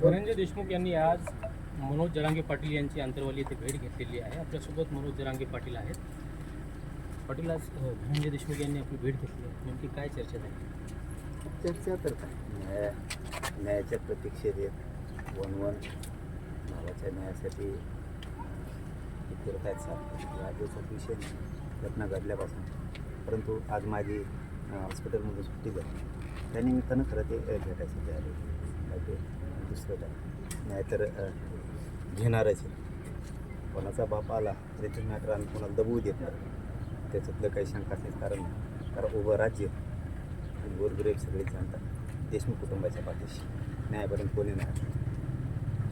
धनंजय देशमुख यांनी आज मनोज जरांगे पाटील यांची अंतरवाली येथे भेट घेतलेली आहे. आपल्यासोबत मनोज जरांगे पाटील आहेत. पाटील आज अ, धनंजय देशमुख यांनी आपली भेट घेतली आहे. नेमकी काय चर्चा झाली चर्चा तर काय? न्याय न्यायाच्या प्रतीक्षेत येत वन वन भावाच्या न्यायासाठी हे फिरत आहेत सर या दिवसात विषय घटना घडल्यापासून. परंतु आज माझी हॉस्पिटलमधून सुट्टी झाली. त्यानिमित्तानं खरं ते भेटायचं भेटायसाठी आले बाकी दुसरं काय? तर घेणारच आहे. कोणाचा बाप आला तरी ते मॅटर आम्ही कोणाला दबवू देत नाही. त्याच्यातलं काही शंका असेल कारण कारण उभं राज्य गोरगरीब सगळी जनता देशमुख कुटुंबाच्या पाठीशी. न्यायपर्यंत कोणी नाही.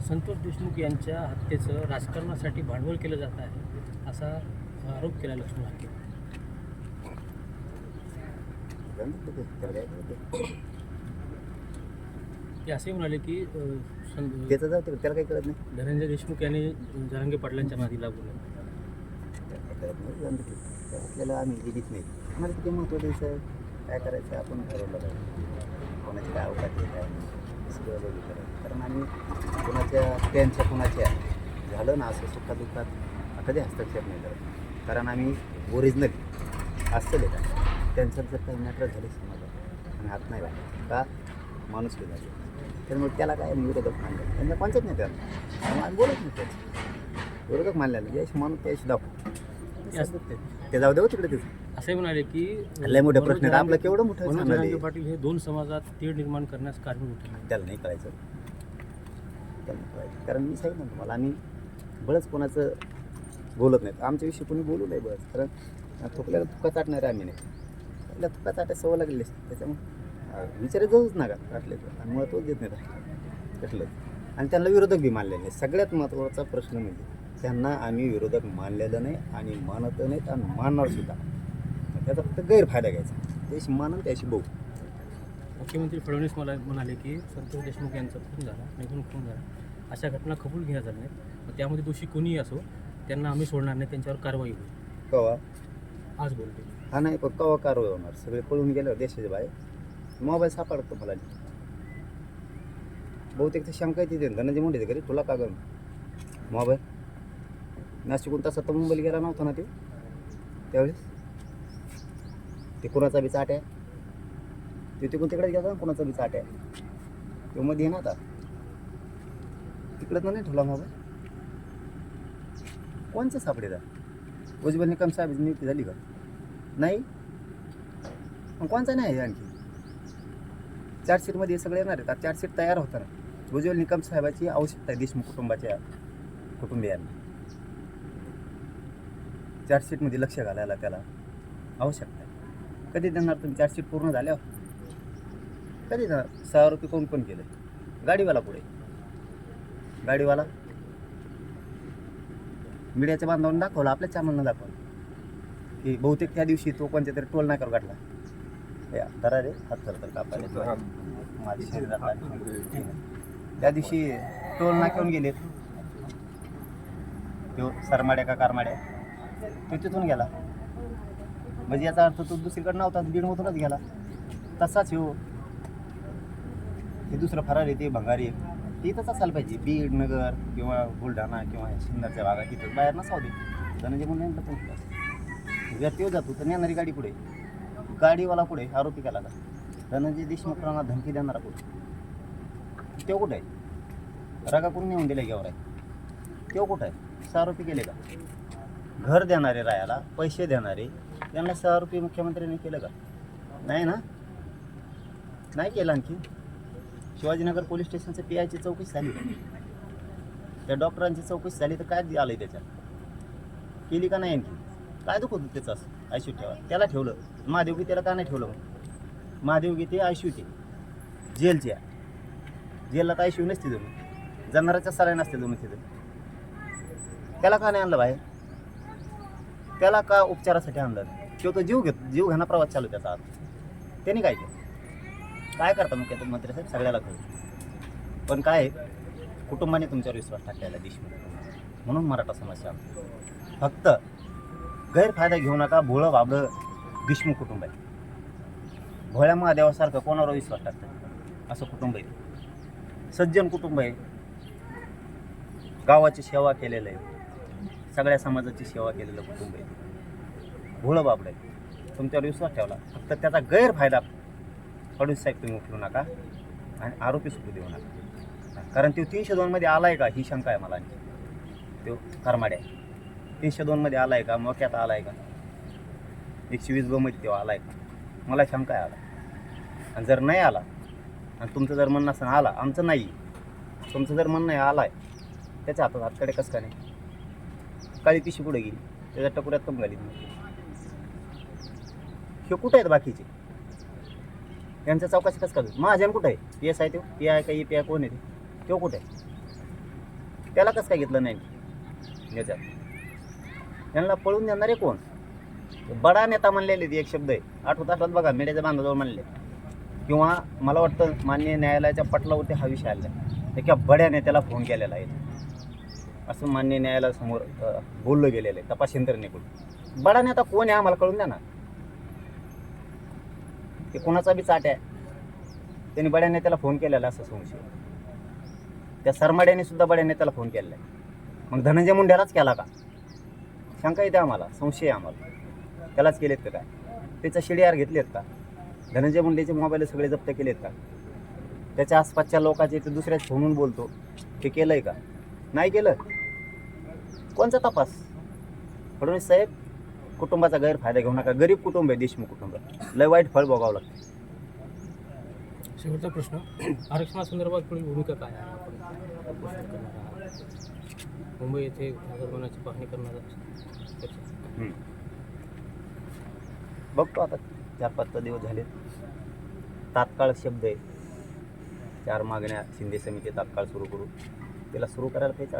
संतोष देशमुख यांच्या हत्येचं राजकारणासाठी भांडवल केलं जात आहे असा आरोप केला लक्ष्मण हाके. ते, असे म्हणाले की त्याचं जाऊ त्याला काही कळत नाही. धनंजय देशमुख यांनी जरांगे पाटलांच्या नादी लागू आपल्याला आम्ही दिलीच नाही. आम्हाला किती महत्त्व द्यायचं काय करायचं आपण ठरवलं पाहिजे. कोणाची काय अवकाश आहे काय नाही. सगळं बघितलं कारण आम्ही कोणाच्या त्यांच्या कोणाच्या झालं ना असं सुखादुःखात कधी हस्तक्षेप नाही करत. कारण आम्ही ओरिजिनल असतं का त्यांच्यात जर काही मॅटर झाले समाजात आणि हात नाही लागला का? माणूस झाली त्यामुळे त्याला काय विरोधक मानले? त्यांना कोणत्याच नाही त्याला त्यामुळे आम्ही बोलत नाही त्याचं विरोधक मानलेलं ज्याशी माणूस त्याशी दाखव ते. जाऊ देऊ तिकडे तिथे. असे म्हणाले की लय मोठे प्रश्न आहेत. आपलं केवढं मोठं मनोज जरांगे. पाटील हे दोन समाजात तीळ निर्माण करण्यास कारणीभूत ठरले. त्याला नाही करायचं त्याला नाही करायचं कारण मी सांगितलं ना तुम्हाला आम्ही बळच कोणाचं बोलत नाहीत. आमच्याविषयी कोणी बोलू नाही बळच. कारण थुकल्याला तुका चाटणारे आम्ही नाही. त्याला तुका चाटायला सवय लागलेली असते. त्याच्यामुळे विचार जाऊच नका वाटले तर. आणि महत्त्वच देत नाही. कसलं? आणि त्यांना विरोधक बी मानलेले नाही सगळ्यात महत्त्वाचा प्रश्न म्हणजे त्यांना आम्ही विरोधक मानलेलं नाही आणि मानत नाहीत आणि मानणार सुद्धा. त्याचा फक्त गैरफायदा घ्यायचा. त्याशी मानन त्याशी बघू. मुख्यमंत्री फडणवीस मला म्हणाले की संतोष देशमुख यांचा खून झाला निघून खून झाला. अशा घटना कबूल घेण्यात झाल्या नाहीत. त्यामध्ये दोषी कोणीही असो त्यांना आम्ही सोडणार नाही त्यांच्यावर कारवाई होईल. कवा? आज बोलते हा नाही पण कवा कारवाई होणार? सगळे पळून गेल्यावर देशाच्या बाहेर? मोबाईल सापडतो मला बहुतेक ते शंका येते धनंजय मुंडे घरी तुला का गं मोबाईल? नाशिकून तसा तर मुंबईला गेला नव्हता ना ते? त्यावेळेस? ते कुणाचा बी चाट आहे? ते तिकडून तिकडे घ्यायचा कुणाचा बी चाट आहे? तो मध्ये आहे ना आता. तिकडं नाही ठेवला मोबाईल? कोणचं सापडेला? उज्ज्वल निकम साहेब नियुक्ती झाली का? नाही? मग कोणचा नाही आहे आणखी? चार्जशीटमध्ये सगळे येणार आहेत. चार्जशीट तयार होताना. उज्ज्वल निकम साहेबाची आवश्यकता आहे देशमुख कुटुंबाच्या कुटुंबियांना. चार्जशीटमध्ये लक्ष घालायला त्याला आवश्यकता कधी देणार तुम्ही? चार्जशीट पूर्ण झाल्यावर कधी देणार? सहा रुपये कोण कोण केलं? गाडीवाला पुढे. गाडीवाला? मीडियाच्या बांधवांना दाखवलं आपल्या चॅनलनं दाखवलं. की बहुतेक त्या दिवशी तो कोणत्या तरी टोल नाक्यावर गाठला. या दरा रे हात तर कापायला माझ्या. त्या दिवशी टोल नाक्यावरून गेलेत. तो सरमाड्या का कारमाड्या? तो तिथून गेला. म्हणजे याचा अर्थ तो दुसरीकडे नव्हता बीडमधूनच गेला. तसाच हो. हे दुसरं फरार येते भंगारी ते इथंच असायला पाहिजे. बीड नगर किंवा बुलढाणा किंवा सिन्नरच्या भागात तिथं बाहेर नसावं दे धनंजय मुंडे पण व्यक्ती जातो तर नेणारी गाडी पुढे. गाडीवाला पुढे आरोपी केला का धनंजय देशमुखांना धमकी देणारा कुठे तो कुठं आहे? रगा करून नेऊन दिले घ्यावर आहे तो कुठं आहे? सहा आरोपी केले का? घर देणारे रायाला पैसे देणारे त्यांना सहा रुपये मुख्यमंत्र्यांनी केलं का? नाही ना? नाही केलं आणखी? शिवाजीनगर पोलीस स्टेशनचं पी आयची चौकशी झाली. त्या डॉक्टरांची चौकशी झाली तर काय आलं आहे त्याच्यात? केली का नाही आणखी? काय दुखत होतं त्याचं असं? आयशू ठेवा. त्याला ठेवलं. महादेवगी त्याला का नाही ठेवलं मग? महादेवगी ते आयशू ते जेलची आहे जेलला तर आयशू नसते जणू. जनावराच्या सलाय नसते जणू तिथं. त्याला का नाही आणलं बाहेर? त्याला का उपचारासाठी आणलं? किंवा तो जीव घेत जीव घेणा प्रवास चालू त्याचा आता. काय केलं? काय करता मग मंत्री साहेब? सगळ्याला कळ पण काय आहे, कुटुंबाने तुमच्यावर विश्वास टाकलेला देशमुख. म्हणून मराठा समस्या फक्त गैरफायदा घेऊ नका भोळं बाबडं भीष्म कुटुंब आहे. भोळ्या महादेवासारखं कोणावर विश्वास टाकतात असं कुटुंब आहे. सज्जन कुटुंब आहे. गावाची सेवा केलेलं आहे. सगळ्या समाजाची सेवा केलेलं कुटुंब आहे. भोळं बाबडं आहे. तुमच्यावर विश्वास ठेवला. फक्त त्याचा गैरफायदा फडणवीस साहेब तुम्ही उचलू नका आणि आरोपी सुटू देऊ नका. कारण तो तीनशे दोनमध्ये आला आहे का? ही शंका आहे मला तो करमाड्या तीनशे दोनमध्ये आला आहे का? मोक्यात आहे का? एकशे वीसमध्ये तेव्हा आहे का? मला शंका आहे आला आणि जर नाही आला आणि तुमचं जर म्हणणं असं आला आमचं नाही. तुमचं जर म्हणणं आहे त्याच्या हातात हातकडे कसं का नाही? काळी पिशी पुढे गेली? त्याच्या टकुऱ्यात कम घाली हे कुठे आहेत बाकीचे? यांचा चौकशी कसं करतो महाजन कुठं आहे? पी एस आहे तो पी आय का ई पी आय कोण आहे ते? तो कुठे आहे? त्याला कसं काय घेतलं नाही? याच्यात यांना पळून देणारे कोण? बडा नेता म्हणलेले ते एक शब्द आहे. आठवत आठवत बघा मेड्याच्या बांधाजवळ म्हणले. किंवा मला वाटतं मान्य न्यायालयाच्या पटलावरती हा विषय आला. त्या बड्या नेत्याला फोन केलेला आहे. असं मान्य न्यायालयासमोर बोललं गेलेलं आहे तपास यंत्रणेकडून बडा नेता कोण आहे आम्हाला कळून द्या ना ते कोणाचा बी चाट आहे. त्यांनी बड्या नेत्याला फोन केलेला असं संशय. त्या सरमाड्याने सुद्धा बड्या नेत्याला फोन केलेला आहे. मग धनंजय मुंड्यालाच केला का? शंका येते आम्हाला संशय आहे आम्हाला. त्यालाच केलेत का काय? त्याचा शिडीआर घेतलेत का? धनंजय मुंडेचे मोबाईल सगळे जप्त केलेत का? त्याच्या आसपासच्या लोकांचे ते दुसऱ्याच फोनून बोलतो ते केलं आहे का? नाही केलं. कोणचा तपास? फडणवीस साहेब कुटुंबाचा गैरफायदा घेऊ नका. गरीब कुटुंब आहे देशमुख कुटुंब. लय वाईट फळ भोगावं लागतं. शेवटचा प्रश्न. आरक्षणासंदर्भात पुढील भूमिका काय आहे? आपण उपोषण करणार आहात. मुंबई येथे पाहणी करणार आहात. त्याचं- हम्म. बघतो आता. चार पाच तर दिवस झाले तात्काळ शब्द आहे. चार मागण्या शिंदे समिती तात्काळ सुरू करू. त्याला सुरू करायला अडचण